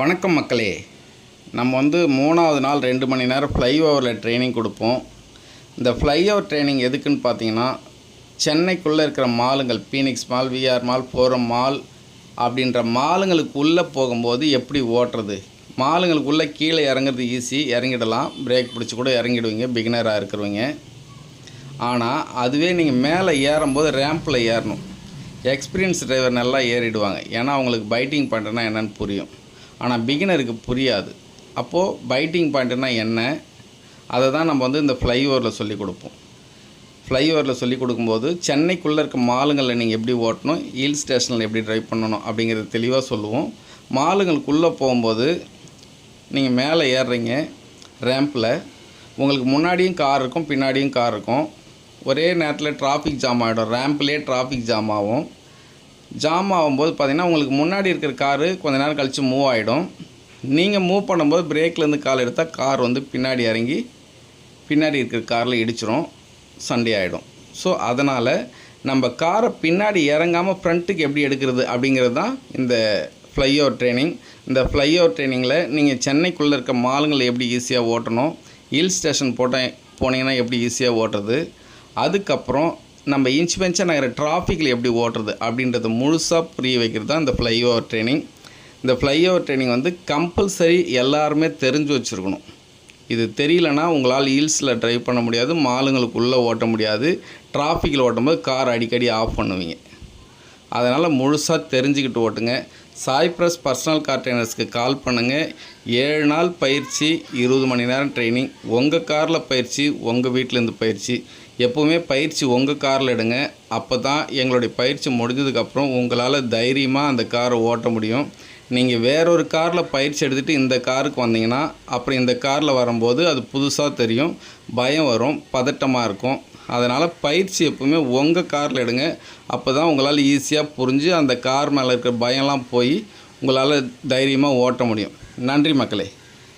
வணக்கம் மக்களே. நம்ம வந்து மூணாவது நாள் ரெண்டு மணி நேரம் ஃப்ளைஓவரில் ட்ரைனிங் கொடுப்போம். இந்த ஃப்ளைஓவர் ட்ரைனிங் எதுக்குன்னு பார்த்தீங்கன்னா சென்னைக்குள்ளே இருக்கிற மாலுங்கள் Phoenix mall VR mall Forum mall அப்படின்ற மாலுங்களுக்கு உள்ளே போகும்போது எப்படி ஓட்டுறது? மாலுங்களுக்குள்ளே கீழே இறங்குறது ஈஸி இறங்கிடலாம். பிரேக் பிடிச்சி கூட இறங்கிடுவீங்க பிகினராக இருக்கிறவங்க. ஆனால் அதுவே நீங்கள் மேலே ஏறும்போது ரேம்பில் ஏறணும். எக்ஸ்பீரியன்ஸ் டிரைவர் நல்லா ஏறிடுவாங்க. ஏன்னா அவங்களுக்கு பைட்டிங் பாயிண்ட்னா என்னென்னு புரியும். ஆனால் பிகினருக்கு புரியாது. அப்போது பைட்டிங் பாயிண்ட்னா என்ன? அதை தான் நம்ம வந்து இந்த ஃப்ளைஓவரில் சொல்லி கொடுப்போம். ஃப்ளைஓவரில் சொல்லி கொடுக்கும்போது சென்னைக்குள்ளே இருக்க மாலுங்களில் நீங்கள் எப்படி ஓட்டணும் ஹில் ஸ்டேஷனில் எப்படி ட்ரைவ் பண்ணணும் அப்படிங்கிறது தெளிவாக சொல்லுவோம். மாலுங்களுக்குள்ளே போகும்போது நீங்கள் மேலே ஏறுறீங்க ரேம்பில் உங்களுக்கு முன்னாடியும் கார் இருக்கும் பின்னாடியும் கார் இருக்கும். ஒரே நேரத்தில் டிராஃபிக் ஜாம் ஆகிடும் ரேம்ப்லேயே டிராஃபிக் ஜாம் ஆகும். ஜாம் ஆகும்போது பார்த்திங்கன்னா உங்களுக்கு முன்னாடி இருக்கிற காரு கொஞ்ச நேரம் கழித்து மூவ் ஆகிடும் நீங்கள் மூவ் பண்ணும்போது பிரேக்லேருந்து கால் எடுத்தால் கார் வந்து பின்னாடி இறங்கி பின்னாடி இருக்கிற காரில் இடிச்சிரும். சண்டே ஆகிடும் ஸோ அதனால் நம்ம காரை பின்னாடி இறங்காமல் ஃப்ரண்ட்டுக்கு எப்படி எடுக்கிறது அப்படிங்கிறது தான் இந்த ஃப்ளைஓவர் ட்ரைனிங் இந்த ஃப்ளைஓவர் ட்ரைனிங்கில் நீங்கள் சென்னைக்குள்ளே இருக்க மாலுங்களை எப்படி ஈஸியாக ஓட்டணும் ஹில் ஸ்டேஷன் போட்ட போனீங்கன்னா எப்படி ஈஸியாக ஓட்டுறது. அதுக்கப்புறம் நம்ம இன்ச் பெஞ்சாக நகர டிராஃபிக்கில் எப்படி ஓட்டுறது அப்படின்றத முழுசாக புரிய வைக்கிறது தான் இந்த ஃப்ளைஓவர் ட்ரைனிங் இந்த ஃப்ளைஓவர் ட்ரைனிங் வந்து கம்பல்சரி எல்லாருமே தெரிஞ்சு வச்சுருக்கணும். இது தெரியலனா உங்களால் ஹில்ஸில் ட்ரைவ் பண்ண முடியாது மாலுங்களுக்குள்ளே ஓட்ட முடியாது டிராஃபிக்கில் ஓட்டும்போது கார் அடிக்கடி ஆஃப் பண்ணுவீங்க. அதனால் முழுசாக தெரிஞ்சுக்கிட்டு ஓட்டுங்க. சாய் ப்ரஸ் பர்சனல் கார் ட்ரைனர்ஸ்க்கு கால் பண்ணுங்கள் ஏழு நாள் பயிற்சி இருபது மணி நேரம் ட்ரைனிங் உங்கள் காரில் பயிற்சி உங்கள் வீட்டிலேருந்து பயிற்சி. எப்போவுமே பயிற்சி உங்கள் காரில் எடுங்க. அப்போ தான் எங்களுடைய பயிற்சி முடிஞ்சதுக்கப்புறம் உங்களால் தைரியமாக அந்த காரை ஓட்ட முடியும். நீங்கள் வேறொரு காரில் பயிற்சி எடுத்துகிட்டு இந்த காருக்கு வந்தீங்கன்னா அப்புறம் இந்த காரில் வரும்போது அது புதுசாக தெரியும் பயம் வரும் பதட்டமாக இருக்கும். அதனால் பயிற்சி எப்பவுமே உங்கள் காரில் எடுங்க. அப்போ தான் உங்களால் ஈஸியாக புரிஞ்சு அந்த கார் மேலே இருக்கிற பயம்லாம் போய் உங்களால் தைரியமாக ஓட்ட முடியும். நன்றி மக்களே.